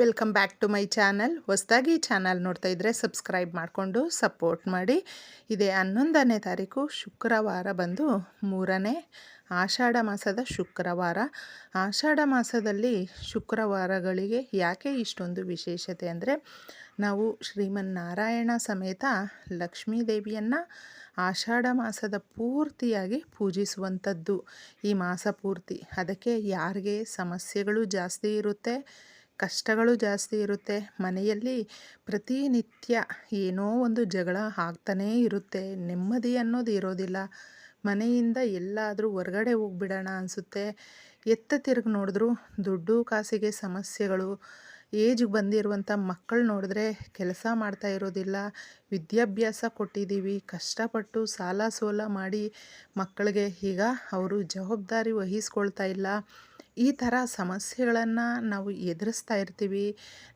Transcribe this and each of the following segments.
Welcome back to my channel ಹೊಸದಾಗಿ channel ನೋಡ್ತಾ ಇದ್ದರೆ ಸಬ್ಸ್ಕ್ರೈಬ್ ಮಾಡಿಕೊಂಡು ಸಪೋರ್ಟ್ ಮಾಡಿ. ಇದೇ ಹನ್ನೊಂದನೇ ತಾರೀಕು ಶುಕ್ರವಾರ ಬಂದು ಮೂರನೇ ಆಷಾಢ ಮಾಸದ ಶುಕ್ರವಾರ. ಆಷಾಢ ಮಾಸದಲ್ಲಿ ಶುಕ್ರವಾರಗಳಿಗೆ ಯಾಕೆ ಇಷ್ಟೊಂದು ವಿಶೇಷತೆ ಅಂದರೆ ನಾವು ಶ್ರೀಮನ್ನಾರಾಯಣ ಸಮೇತ ಲಕ್ಷ್ಮೀ ದೇವಿಯನ್ನು ಆಷಾಢ ಮಾಸದ ಪೂರ್ತಿಯಾಗಿ ಪೂಜಿಸುವಂಥದ್ದು ಈ ಮಾಸ ಪೂರ್ತಿ. ಅದಕ್ಕೆ ಯಾರಿಗೆ ಸಮಸ್ಯೆಗಳು ಜಾಸ್ತಿ ಇರುತ್ತೆ? ಕಷ್ಟಗಳು ಜಾಸ್ತಿ ಇರುತ್ತೆ. ಮನೆಯಲ್ಲಿ ಪ್ರತಿನಿತ್ಯ ಏನೋ ಒಂದು ಜಗಳ ಆಗ್ತಾನೇ ಇರುತ್ತೆ. ನೆಮ್ಮದಿ ಅನ್ನೋದು ಇರೋದಿಲ್ಲ. ಮನೆಯಿಂದ ಎಲ್ಲಾದರೂ ಹೊರಗಡೆ ಹೋಗ್ಬಿಡೋಣ ಅನಿಸುತ್ತೆ. ಎತ್ತ ತಿರುಗಿ ನೋಡಿದ್ರು ದುಡ್ಡು, ಕಾಸಿಗೆ ಸಮಸ್ಯೆಗಳು ಏಜ್ಗೆ ಬಂದಿರುವಂಥ ಮಕ್ಕಳು ನೋಡಿದ್ರೆ ಕೆಲಸ ಮಾಡ್ತಾ ಇರೋದಿಲ್ಲ. ವಿದ್ಯಾಭ್ಯಾಸ ಕೊಟ್ಟಿದ್ದೀವಿ. ಕಷ್ಟಪಟ್ಟು ಸಾಲ ಸೋಲ ಮಾಡಿ ಮಕ್ಕಳಿಗೆ ಈಗ ಅವರು ಜವಾಬ್ದಾರಿ ವಹಿಸ್ಕೊಳ್ತಾ ಇಲ್ಲ. ಈ ಥರ ಸಮಸ್ಯೆಗಳನ್ನು ನಾವು ಎದುರಿಸ್ತಾ ಇರ್ತೀವಿ.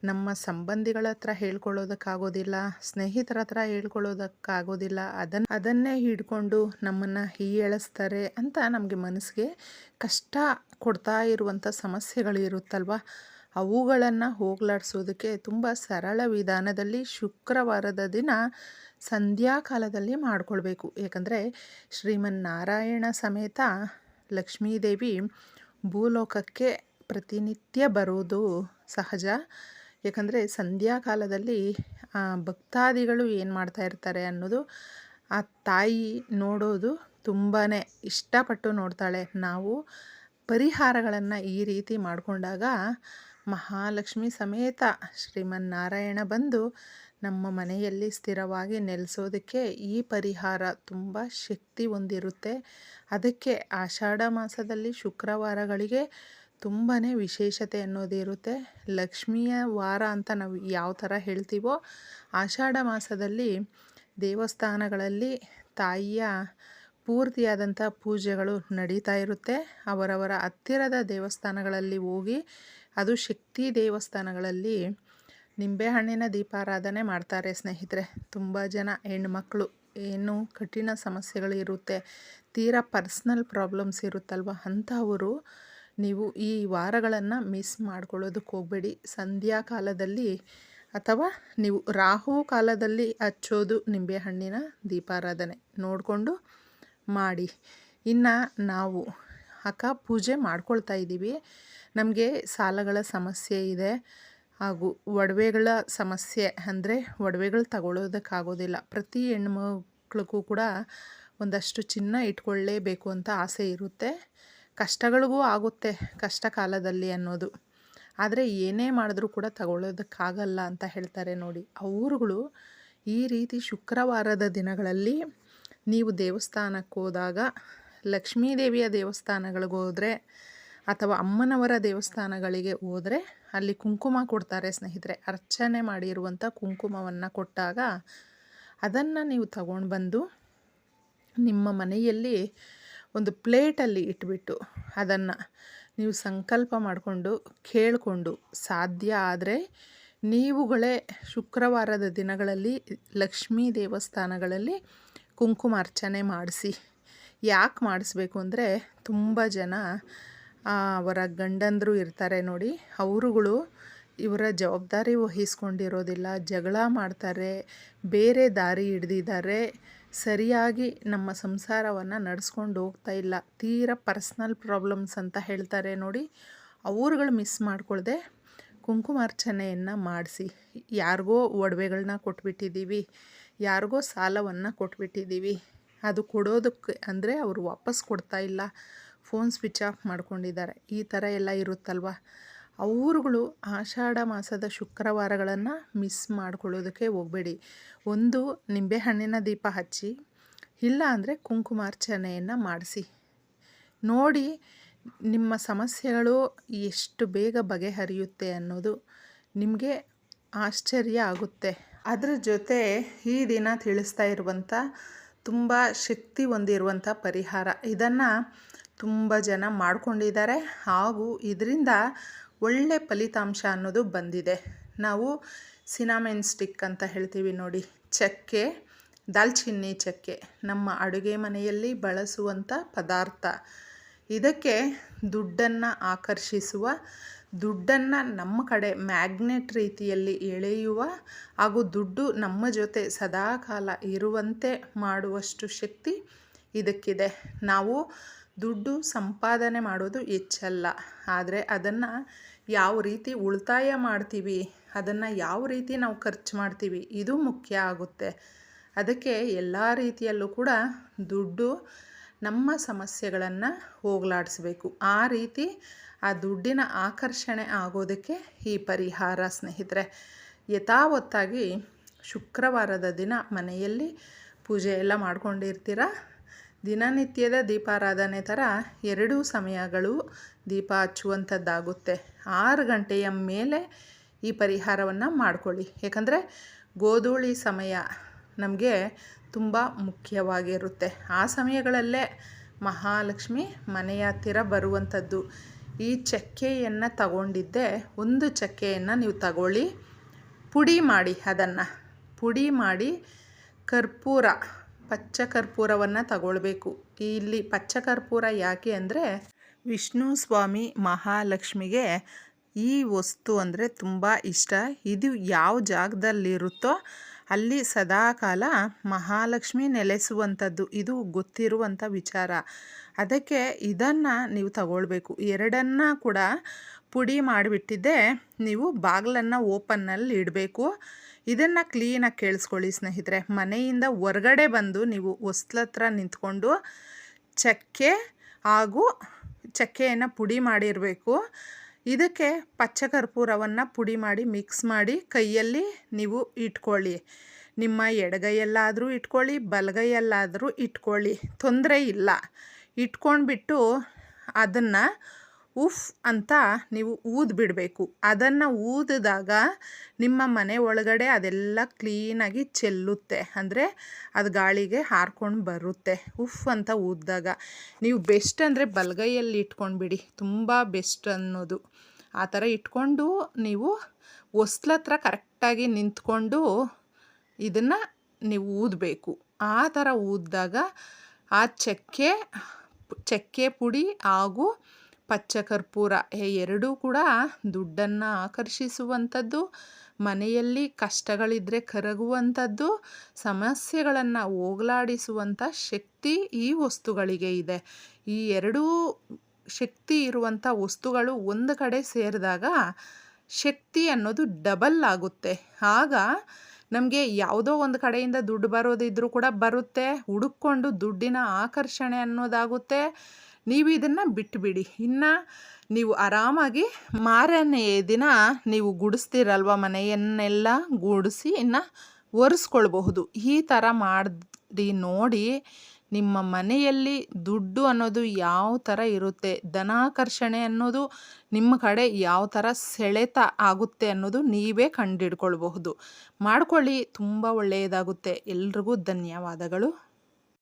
ನಮ್ಮ ಸಂಬಂಧಿಗಳ ಹತ್ರ ಹೇಳ್ಕೊಳ್ಳೋದಕ್ಕಾಗೋದಿಲ್ಲ, ಸ್ನೇಹಿತರ ಹತ್ರ ಹೇಳ್ಕೊಳ್ಳೋದಕ್ಕಾಗೋದಿಲ್ಲ ಅದನ್ನು ಅದನ್ನೇ ಹಿಡ್ಕೊಂಡು ನಮ್ಮನ್ನು ಹೀಯಳಿಸ್ತಾರೆ ಅಂತ ನಮಗೆ ಮನಸ್ಸಿಗೆ ಕಷ್ಟ ಕೊಡ್ತಾ ಇರುವಂಥ ಸಮಸ್ಯೆಗಳು ಇರುತ್ತಲ್ವ? ಅವುಗಳನ್ನು ಹೋಗಲಾಡಿಸೋದಕ್ಕೆ ತುಂಬ ಸರಳ ವಿಧಾನದಲ್ಲಿ ಶುಕ್ರವಾರದ ದಿನ ಸಂಧ್ಯಾಕಾಲದಲ್ಲಿ ಮಾಡಿಕೊಳ್ಬೇಕು. ಏಕೆಂದರೆ ಶ್ರೀಮನ್ನಾರಾಯಣ ಸಮೇತ ಲಕ್ಷ್ಮೀದೇವಿ ಭೂಲೋಕಕ್ಕೆ ಪ್ರತಿನಿತ್ಯ ಬರುವುದು ಸಹಜ. ಯಾಕಂದರೆ ಸಂಧ್ಯಾಕಾಲದಲ್ಲಿ ಭಕ್ತಾದಿಗಳು ಏನು ಮಾಡ್ತಾ ಇರ್ತಾರೆ ಅನ್ನೋದು ಆ ತಾಯಿ ನೋಡೋದು ತುಂಬಾ ಇಷ್ಟಪಟ್ಟು ನೋಡ್ತಾಳೆ. ನಾವು ಪರಿಹಾರಗಳನ್ನು ಈ ರೀತಿ ಮಾಡಿಕೊಂಡಾಗ ಮಹಾಲಕ್ಷ್ಮಿ ಸಮೇತ ಶ್ರೀಮನ್ನಾರಾಯಣ ಬಂದು ನಮ್ಮ ಮನೆಯಲ್ಲಿ ಸ್ಥಿರವಾಗಿ ನೆಲೆಸೋದಕ್ಕೆ ಈ ಪರಿಹಾರ ತುಂಬ ಶಕ್ತಿ ಹೊಂದಿರುತ್ತೆ. ಅದಕ್ಕೆ ಆಷಾಢ ಮಾಸದಲ್ಲಿ ಶುಕ್ರವಾರಗಳಿಗೆ ತುಂಬಾ ವಿಶೇಷತೆ ಅನ್ನೋದಿರುತ್ತೆ ಲಕ್ಷ್ಮಿಯ ವಾರ ಅಂತ ನಾವು ಯಾವ ಥರ ಹೇಳ್ತೀವೋ ಆಷಾಢ ಮಾಸದಲ್ಲಿ ದೇವಸ್ಥಾನಗಳಲ್ಲಿ ತಾಯಿಯ ಪೂರ್ತಿಯಾದಂಥ ಪೂಜೆಗಳು ನಡೀತಾ ಇರುತ್ತೆ. ಅವರವರ ಹತ್ತಿರದ ದೇವಸ್ಥಾನಗಳಲ್ಲಿ ಹೋಗಿ ಅದು ಶಕ್ತಿ ದೇವಸ್ಥಾನಗಳಲ್ಲಿ ನಿಂಬೆಹಣ್ಣಿನ ದೀಪಾರಾಧನೆ ಮಾಡ್ತಾರೆ ಸ್ನೇಹಿತರೆ. ತುಂಬ ಜನ ಹೆಣ್ಮಕ್ಳು ಏನು ಕಠಿಣ ಸಮಸ್ಯೆಗಳು ಇರುತ್ತೆ, ತೀರಾ ಪರ್ಸ್ನಲ್ ಪ್ರಾಬ್ಲಮ್ಸ್ ಇರುತ್ತಲ್ವ? ಅಂಥವರು ನೀವು ಈ ವಾರಗಳನ್ನು ಮಿಸ್ ಮಾಡ್ಕೊಳ್ಳೋದಕ್ಕೆ ಹೋಗಬೇಡಿ. ಸಂಧ್ಯಾ ಕಾಲದಲ್ಲಿ ಅಥವಾ ನೀವು ರಾಹು ಕಾಲದಲ್ಲಿ ಹಚ್ಚೋದು ನಿಂಬೆಹಣ್ಣಿನ ದೀಪಾರಾಧನೆ ನೋಡಿಕೊಂಡು ಮಾಡಿ. ಇನ್ನು ನಾವು ಅಕ್ಕ ಪೂಜೆ ಮಾಡ್ಕೊಳ್ತಾ ಇದ್ದೀವಿ. ನಮಗೆ ಸಾಲಗಳ ಸಮಸ್ಯೆ ಇದೆ. ಹಾಗೂ ಒಡವೆಗಳ ಸಮಸ್ಯೆ ಅಂದರೆ ಒಡವೆಗಳು ತಗೊಳ್ಳೋದಕ್ಕಾಗೋದಿಲ್ಲ. ಪ್ರತಿ ಹೆಣ್ಮಕ್ಳಿಗೂ ಕೂಡ ಒಂದಷ್ಟು ಚಿನ್ನ ಇಟ್ಕೊಳ್ಳೇಬೇಕು ಅಂತ ಆಸೆ ಇರುತ್ತೆ. ಕಷ್ಟಗಳಿಗೂ ಆಗುತ್ತೆ ಕಷ್ಟ ಕಾಲದಲ್ಲಿ ಅನ್ನೋದು. ಆದರೆ ಏನೇ ಮಾಡಿದ್ರೂ ಕೂಡ ತಗೊಳ್ಳೋದಕ್ಕಾಗಲ್ಲ ಅಂತ ಹೇಳ್ತಾರೆ ನೋಡಿ. ಅವರುಗಳು ಈ ರೀತಿ ಶುಕ್ರವಾರದ ದಿನಗಳಲ್ಲಿ ನೀವು ದೇವಸ್ಥಾನಕ್ಕೆ ಹೋದಾಗ ಲಕ್ಷ್ಮೀ ದೇವಿಯ ದೇವಸ್ಥಾನಗಳಿಗೆ ಹೋದರೆ ಅಥವಾ ಅಮ್ಮನವರ ದೇವಸ್ಥಾನಗಳಿಗೆ ಹೋದರೆ ಅಲ್ಲಿ ಕುಂಕುಮ ಕೊಡ್ತಾರೆ ಸ್ನೇಹಿತರೆ. ಅರ್ಚನೆ ಮಾಡಿರುವಂಥ ಕುಂಕುಮವನ್ನು ಕೊಟ್ಟಾಗ ಅದನ್ನು ನೀವು ತಗೊಂಡು ಬಂದು ನಿಮ್ಮ ಮನೆಯಲ್ಲಿ ಒಂದು ಪ್ಲೇಟಲ್ಲಿ ಇಟ್ಬಿಟ್ಟು ಅದನ್ನು ನೀವು ಸಂಕಲ್ಪ ಮಾಡಿಕೊಂಡು ಕೇಳಿಕೊಂಡು ಸಾಧ್ಯ ಆದರೆ ನೀವುಗಳೇ ಶುಕ್ರವಾರದ ದಿನಗಳಲ್ಲಿ ಲಕ್ಷ್ಮೀ ದೇವಸ್ಥಾನಗಳಲ್ಲಿ ಕುಂಕುಮ ಅರ್ಚನೆ ಮಾಡಿಸಿ. ಯಾಕೆ ಮಾಡಿಸ್ಬೇಕು ಅಂದರೆ ತುಂಬ ಜನ ಅವರ ಗಂಡಂದರು ಇರ್ತಾರೆ ನೋಡಿ. ಅವರುಗಳು ಇವರ ಜವಾಬ್ದಾರಿ ವಹಿಸ್ಕೊಂಡಿರೋದಿಲ್ಲ, ಜಗಳ ಮಾಡ್ತಾರೆ, ಬೇರೆ ದಾರಿ ಹಿಡ್ದಿದ್ದಾರೆ, ಸರಿಯಾಗಿ ನಮ್ಮ ಸಂಸಾರವನ್ನು ನಡೆಸ್ಕೊಂಡು ಹೋಗ್ತಾ ಇಲ್ಲ, ತೀರ ಪರ್ಸ್ನಲ್ ಪ್ರಾಬ್ಲಮ್ಸ್ ಅಂತ ಹೇಳ್ತಾರೆ ನೋಡಿ. ಅವ್ರುಗಳು ಮಿಸ್ ಮಾಡ್ಕೊಳ್ದೆ ಕುಂಕುಮಾರ್ಚನೆಯನ್ನು ಮಾಡಿಸಿ. ಯಾರಿಗೋ ಒಡವೆಗಳನ್ನ ಕೊಟ್ಬಿಟ್ಟಿದ್ದೀವಿ, ಯಾರಿಗೋ ಸಾಲವನ್ನು ಕೊಟ್ಬಿಟ್ಟಿದ್ದೀವಿ ಅದು ಕೊಡೋದಕ್ಕೆ ಅಂದರೆ ಅವರು ವಾಪಸ್ ಕೊಡ್ತಾ ಇಲ್ಲ. ಫೋನ್ ಸ್ವಿಚ್ ಆಫ್ ಮಾಡ್ಕೊಂಡಿದ್ದಾರೆ. ಈ ಥರ ಎಲ್ಲ ಇರುತ್ತಲ್ವ? ಅವರುಗಳು ಆಷಾಢ ಮಾಸದ ಶುಕ್ರವಾರಗಳನ್ನು ಮಿಸ್ ಮಾಡ್ಕೊಳ್ಳೋದಕ್ಕೆ ಹೋಗಬೇಡಿ. ಒಂದು ನಿಂಬೆಹಣ್ಣಿನ ದೀಪ ಹಚ್ಚಿ, ಇಲ್ಲ ಅಂದರೆ ಕುಂಕುಮಾರ್ಚನೆಯನ್ನು ಮಾಡಿಸಿ. ನೋಡಿ, ನಿಮ್ಮ ಸಮಸ್ಯೆಗಳು ಎಷ್ಟು ಬೇಗ ಬಗೆಹರಿಯುತ್ತೆ ಅನ್ನೋದು ನಿಮಗೆ ಆಶ್ಚರ್ಯ ಆಗುತ್ತೆ. ಅದರ ಜೊತೆ ಈ ದಿನ ತಿಳಿಸ್ತಾ ಇರುವಂಥ ತುಂಬ ಶಕ್ತಿ ಹೊಂದಿರುವಂಥ ಪರಿಹಾರ. ಇದನ್ನು ತುಂಬ ಜನ ಮಾಡಿಕೊಂಡಿದ್ದಾರೆ. ಹಾಗೂ ಇದರಿಂದ ಒಳ್ಳೆ ಫಲಿತಾಂಶ ಅನ್ನೋದು ಬಂದಿದೆ. ನಾವು ಸಿನಾಮೆನ್ ಸ್ಟಿಕ್ ಅಂತ ಹೇಳ್ತೀವಿ ನೋಡಿ. ಚಕ್ಕೆ, ದಾಲ್ಚಿನ್ನಿ ಚಕ್ಕೆ ನಮ್ಮ ಅಡುಗೆ ಮನೆಯಲ್ಲಿ ಬಳಸುವಂಥ ಪದಾರ್ಥ. ಇದಕ್ಕೆ ದುಡ್ಡನ್ನು ಆಕರ್ಷಿಸುವ, ದುಡ್ಡನ್ನು ನಮ್ಮ ಕಡೆ ಮ್ಯಾಗ್ನೆಟ್ ರೀತಿಯಲ್ಲಿ ಎಳೆಯುವ ಹಾಗೂ ದುಡ್ಡು ನಮ್ಮ ಜೊತೆ ಸದಾಕಾಲ ಇರುವಂತೆ ಮಾಡುವಷ್ಟು ಶಕ್ತಿ ಇದಕ್ಕಿದೆ. ನಾವು ದುಡ್ಡು ಸಂಪಾದನೆ ಮಾಡೋದು ಹೆಚ್ಚಲ್ಲ. ಆದರೆ ಅದನ್ನು ಯಾವ ರೀತಿ ಉಳಿತಾಯ ಮಾಡ್ತೀವಿ, ಅದನ್ನು ಯಾವ ರೀತಿ ನಾವು ಖರ್ಚು ಮಾಡ್ತೀವಿ, ಇದು ಮುಖ್ಯ ಆಗುತ್ತೆ. ಅದಕ್ಕೆ ಎಲ್ಲ ರೀತಿಯಲ್ಲೂ ಕೂಡ ದುಡ್ಡು ನಮ್ಮ ಸಮಸ್ಯೆಗಳನ್ನು ಹೋಗಲಾಡಿಸ್ಬೇಕು. ಆ ರೀತಿ ಆ ದುಡ್ಡಿನ ಆಕರ್ಷಣೆ ಆಗೋದಕ್ಕೆ ಈ ಪರಿಹಾರ ಸ್ನೇಹಿತರೆ. ಯಥಾವತ್ತಾಗಿ ಶುಕ್ರವಾರದ ದಿನ ಮನೆಯಲ್ಲಿ ಪೂಜೆ ಎಲ್ಲ ಮಾಡ್ಕೊಂಡಿರ್ತೀರ? ದಿನನಿತ್ಯದ ದೀಪಾರಾಧನೆ ಥರ ಎರಡೂ ಸಮಯಗಳು ದೀಪ ಹಚ್ಚುವಂಥದ್ದಾಗುತ್ತೆ. ಆರು ಗಂಟೆಯ ಮೇಲೆ ಈ ಪರಿಹಾರವನ್ನು ಮಾಡ್ಕೊಳ್ಳಿ. ಯಾಕಂದರೆ ಗೋಧೂಳಿ ಸಮಯ ನಮಗೆ ತುಂಬ ಮುಖ್ಯವಾಗಿರುತ್ತೆ. ಆ ಸಮಯಗಳಲ್ಲೇ ಮಹಾಲಕ್ಷ್ಮಿ ಮನೆಯ ಹತ್ತಿರ ಬರುವಂಥದ್ದು. ಈ ಚಕ್ಕೆಯನ್ನು ತಗೊಂಡಿದ್ದೆ. ಒಂದು ಚಕ್ಕೆಯನ್ನು ನೀವು ತಗೊಳ್ಳಿ. ಪುಡಿ ಮಾಡಿ ಅದನ್ನು. ಪುಡಿ ಮಾಡಿ ಕರ್ಪೂರ, ಪಚ್ಚ ಕರ್ಪೂರವನ್ನು ತಗೊಳ್ಬೇಕು. ಇಲ್ಲಿ ಪಚ್ಚ ಕರ್ಪೂರ ಯಾಕೆ ಅಂದರೆ ವಿಷ್ಣು ಸ್ವಾಮಿ ಮಹಾಲಕ್ಷ್ಮಿಗೆ ಈ ವಸ್ತು ಅಂದರೆ ತುಂಬ ಇಷ್ಟ. ಇದು ಯಾವ ಜಾಗದಲ್ಲಿರುತ್ತೋ ಅಲ್ಲಿ ಸದಾಕಾಲ ಮಹಾಲಕ್ಷ್ಮಿ ನೆಲೆಸುವಂಥದ್ದು. ಇದು ಗೊತ್ತಿರುವಂಥ ವಿಚಾರ. ಅದಕ್ಕೆ ಇದನ್ನು ನೀವು ತಗೊಳ್ಬೇಕು. ಎರಡನ್ನ ಕೂಡ ಪುಡಿ ಮಾಡಿಬಿಟ್ಟಿದ್ದೆ. ನೀವು ಬಾಗಿಲನ್ನು ಓಪನ್ನಲ್ಲಿ ಇಡಬೇಕು. ಇದನ್ನು ಕ್ಲೀನಾಗಿ ಕೇಳಿಸ್ಕೊಳ್ಳಿ ಸ್ನೇಹಿತರೆ. ಮನೆಯಿಂದ ಹೊರಗಡೆ ಬಂದು ನೀವು ಹೊಸ್ಲತ್ರ ನಿಂತ್ಕೊಂಡು ಚಕ್ಕೆ ಹಾಗೂ ಚಕ್ಕೆಯನ್ನು ಪುಡಿ ಮಾಡಿರಬೇಕು. ಇದಕ್ಕೆ ಪಚ್ಚ ಕರ್ಪೂರವನ್ನು ಪುಡಿ ಮಾಡಿ ಮಿಕ್ಸ್ ಮಾಡಿ ಕೈಯಲ್ಲಿ ನೀವು ಇಟ್ಕೊಳ್ಳಿ. ನಿಮ್ಮ ಎಡಗೈಯಲ್ಲಾದರೂ ಇಟ್ಕೊಳ್ಳಿ, ಬಲಗೈಯಲ್ಲಾದರೂ ಇಟ್ಕೊಳ್ಳಿ. ತೊಂದರೆ ಇಲ್ಲ. ಇಟ್ಕೊಂಡ್ಬಿಟ್ಟು ಅದನ್ನು ಉಫ್ ಅಂತ ನೀವು ಊದ್ಬಿಡಬೇಕು. ಅದನ್ನು ಊದಿದಾಗ ನಿಮ್ಮ ಮನೆ ಒಳಗಡೆ ಅದೆಲ್ಲ ಕ್ಲೀನಾಗಿ ಚೆಲ್ಲುತ್ತೆ. ಅಂದರೆ ಅದು ಗಾಳಿಗೆ ಹಾರ್ಕೊಂಡು ಬರುತ್ತೆ. ಉಫ್ ಅಂತ ಊದಿದಾಗ. ನೀವು ಬೆಸ್ಟ್ ಅಂದರೆ ಬಲಗೈಯಲ್ಲಿ ಇಟ್ಕೊಂಡ್ಬಿಡಿ. ತುಂಬ ಬೆಸ್ಟ್ ಅನ್ನೋದು. ಆ ಥರ ಇಟ್ಕೊಂಡು ನೀವು ಹೊಸ್ಲತ್ರ ಕರೆಕ್ಟಾಗಿ ನಿಂತ್ಕೊಂಡು ಇದನ್ನು ನೀವು ಊದಬೇಕು. ಆ ಥರ ಊದಿದಾಗ ಆ ಚಕ್ಕೆ ಚಕ್ಕೆ ಪುಡಿ ಹಾಗೂ ಪಚ್ಚ ಕರ್ಪೂರ ಎರಡೂ ಕೂಡ ದುಡ್ಡನ್ನು ಆಕರ್ಷಿಸುವಂಥದ್ದು, ಮನೆಯಲ್ಲಿ ಕಷ್ಟಗಳಿದ್ದರೆ ಕರಗುವಂಥದ್ದು, ಸಮಸ್ಯೆಗಳನ್ನು ಹೋಗಲಾಡಿಸುವಂಥ ಶಕ್ತಿ ಈ ವಸ್ತುಗಳಿಗೆ ಇದೆ. ಈ ಎರಡೂ ಶಕ್ತಿ ಇರುವಂಥ ವಸ್ತುಗಳು ಒಂದು ಕಡೆ ಸೇರಿದಾಗ ಶಕ್ತಿ ಅನ್ನೋದು ಡಬಲ್ ಆಗುತ್ತೆ. ಆಗ ನಮಗೆ ಯಾವುದೋ ಒಂದು ಕಡೆಯಿಂದ ದುಡ್ಡು ಬರೋದಿದ್ರೂ ಕೂಡ ಬರುತ್ತೆ. ಹುಡುಕೊಂಡು ದುಡ್ಡಿನ ಆಕರ್ಷಣೆ ಅನ್ನೋದಾಗುತ್ತೆ. ನೀವು ಇದನ್ನು ಬಿಟ್ಟುಬಿಡಿ ಇನ್ನು ನೀವು ಆರಾಮಾಗಿ ಮಾರನೇ ದಿನ ನೀವು ಗುಡಿಸ್ತೀರಲ್ವ ಮನೆಯನ್ನೆಲ್ಲ ಗುಡಿಸಿ ಇನ್ನು ಒರೆಸ್ಕೊಳ್ಬಹುದು. ಈ ಥರ ಮಾಡಿ ನೋಡಿ ನಿಮ್ಮ ಮನೆಯಲ್ಲಿ ದುಡ್ಡು ಅನ್ನೋದು ಯಾವ ಥರ ಇರುತ್ತೆ, ಧನಾಕರ್ಷಣೆ ಅನ್ನೋದು ನಿಮ್ಮ ಕಡೆ ಯಾವ ಥರ ಸೆಳೆತ ಆಗುತ್ತೆ ಅನ್ನೋದು ನೀವೇ ಕಂಡಿಡ್ಕೊಳ್ಬಹುದು. ಮಾಡ್ಕೊಳ್ಳಿ, ತುಂಬ ಒಳ್ಳೆಯದಾಗುತ್ತೆ. ಎಲ್ರಿಗೂ ಧನ್ಯವಾದಗಳು.